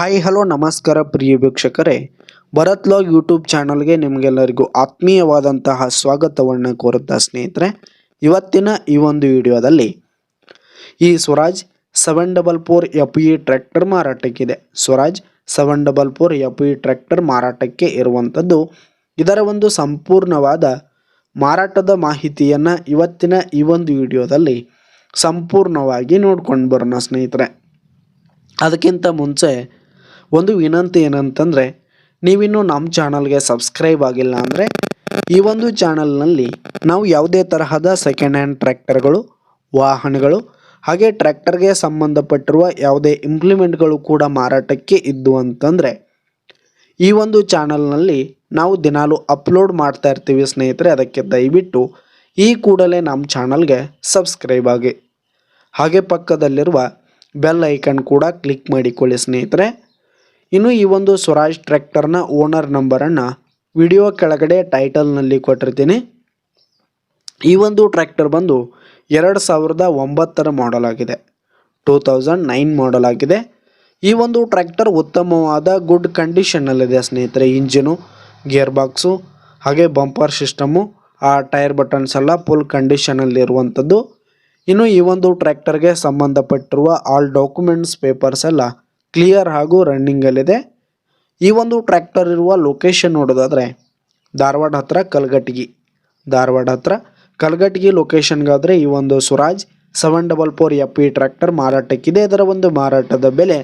Hi hello ನಮಸ್ಕಾರ ಪ್ರಿಯ ವೀಕ್ಷಕರೇ. Bharat log YouTube ಚಾನಲ್ಗೆ ನಿಮಗೆಲ್ಲರಿಗೂ ಆತ್ಮೀಯವಾದಂತಹ ಸ್ವಾಗತವನ್ನು ಕೋರುತ್ತಾ ಸ್ನೇಹಿತರೆ. ಇವತ್ತಿನ ಈ ಒಂದು ವಿಡಿಯೋದಲ್ಲಿ ಈ Swaraj seven double four F E tractor ಮಾರಾಟಕ್ಕಿದೆ. Swaraj seven double four F E tractor ಮಾರಾಟಕ್ಕೆ ಇರುವಂಥದ್ದು ಇದರ ಒಂದು ಸಂಪೂರ್ಣವಾದ ಮಾರಾಟದ ಮಾಹಿತಿಯನ್ನು ಇವತ್ತಿನ ಈ ಒಂದು ವಿಡಿಯೋದಲ್ಲಿ ಸಂಪೂರ್ಣವಾಗಿ ನೋಡ್ಕೊಂಡು ಬರೋಣ ಸ್ನೇಹಿತರೆ. ಅದಕ್ಕಿಂತ ಮುಂಚೆ ಒಂದು ವಿನಂತಿ ಏನಂತಂದರೆ, ನೀವಿನ್ನೂ ನಮ್ಮ ಚಾನಲ್ಗೆ ಸಬ್ಸ್ಕ್ರೈಬ್ ಆಗಿಲ್ಲ ಅಂದರೆ, ಈ ಒಂದು ಚಾನಲ್ನಲ್ಲಿ ನಾವು ಯಾವುದೇ ತರಹದ ಸೆಕೆಂಡ್ ಹ್ಯಾಂಡ್ ಟ್ರ್ಯಾಕ್ಟರ್ಗಳು ವಾಹನಗಳು, ಹಾಗೆ ಟ್ರ್ಯಾಕ್ಟರ್ಗೆ ಸಂಬಂಧಪಟ್ಟಿರುವ ಯಾವುದೇ ಇಂಪ್ಲಿಮೆಂಟ್ಗಳು ಕೂಡ ಮಾರಾಟಕ್ಕೆ ಇದ್ದು ಅಂತಂದರೆ, ಈ ಒಂದು ಚಾನಲ್ನಲ್ಲಿ ನಾವು ದಿನಾಲು ಅಪ್ಲೋಡ್ ಮಾಡ್ತಾ ಇರ್ತೀವಿ ಸ್ನೇಹಿತರೆ, ಅದಕ್ಕೆ ದಯವಿಟ್ಟು ಈ ಕೂಡಲೇ ನಮ್ಮ ಚಾನಲ್ಗೆ ಸಬ್ಸ್ಕ್ರೈಬ್ ಆಗಿ. ಹಾಗೆ ಪಕ್ಕದಲ್ಲಿರುವ ಬೆಲ್ ಐಕನ್ ಕೂಡ ಕ್ಲಿಕ್ ಮಾಡಿಕೊಳ್ಳಿ ಸ್ನೇಹಿತರೆ. ಇನ್ನು ಈ ಒಂದು ಸ್ವರಾಜ್ ಟ್ರ್ಯಾಕ್ಟರ್ನ ಓನರ್ ನಂಬರನ್ನು ವಿಡಿಯೋ ಕೆಳಗಡೆ ಟೈಟಲ್ನಲ್ಲಿ ಕೊಟ್ಟಿರ್ತೀನಿ. ಈ ಒಂದು ಟ್ರ್ಯಾಕ್ಟರ್ ಬಂದು ಎರಡು ಸಾವಿರದ ಒಂಬತ್ತರ ಮಾಡೆಲ್ ಆಗಿದೆ. ಟೂ ತೌಸಂಡ್ ನೈನ್ ಮಾಡೆಲ್ ಆಗಿದೆ. ಈ ಒಂದು ಟ್ರ್ಯಾಕ್ಟರ್ ಉತ್ತಮವಾದ ಗುಡ್ ಕಂಡೀಷನ್ನಲ್ಲಿದೆ ಸ್ನೇಹಿತರೆ, ಇಂಜಿನು ಗೇರ್ ಬಾಕ್ಸು ಹಾಗೆ ಬಂಪರ್ ಸಿಸ್ಟಮು, ಆ ಟೈರ್ ಬಟನ್ಸ್ ಎಲ್ಲ ಫುಲ್ ಕಂಡೀಷನಲ್ಲಿರುವಂಥದ್ದು ಇನ್ನು ಈ ಒಂದು ಟ್ರ್ಯಾಕ್ಟರ್ಗೆ ಸಂಬಂಧಪಟ್ಟಿರುವ ಆಲ್ ಡಾಕ್ಯುಮೆಂಟ್ಸ್ ಪೇಪರ್ಸ್ ಎಲ್ಲ ಕ್ಲಿಯರ್ ಹಾಗೂ ರನ್ನಿಂಗಲ್ಲಿದೆ ಈ ಒಂದು ಟ್ರ್ಯಾಕ್ಟರ್ ಇರುವ ಲೊಕೇಶನ್ ನೋಡೋದಾದರೆ ಧಾರವಾಡ ಹತ್ರ ಕಲ್ಗಟ್ಟಿಗಿ. ಧಾರವಾಡ ಹತ್ರ ಕಲ್ಗಟ್ಟಿಗಿ ಲೊಕೇಶನ್ಗಾದರೆ ಈ ಒಂದು Swaraj seven double four F E tractor ಮಾರಾಟಕ್ಕಿದೆ. ಇದರ ಒಂದು ಮಾರಾಟದ ಬೆಲೆ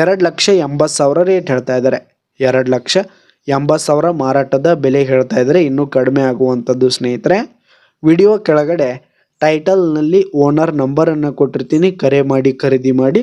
ಎರಡು ಲಕ್ಷ ಎಂಬತ್ತು ಸಾವಿರ ರೇಟ್ ಹೇಳ್ತಾ ಇದ್ದಾರೆ. ಎರಡು ಲಕ್ಷ ಎಂಬತ್ತು ಸಾವಿರ ಮಾರಾಟದ ಬೆಲೆ ಹೇಳ್ತಾ ಇದ್ದಾರೆ. ಇನ್ನೂ ಕಡಿಮೆ ಆಗುವಂಥದ್ದು ಸ್ನೇಹಿತರೆ ವಿಡಿಯೋ ಕೆಳಗಡೆ ಟೈಟಲ್ನಲ್ಲಿ ಓನರ್ ನಂಬರನ್ನು ಕೊಟ್ಟಿರ್ತೀನಿ. ಕರೆ ಮಾಡಿ, ಖರೀದಿ ಮಾಡಿ.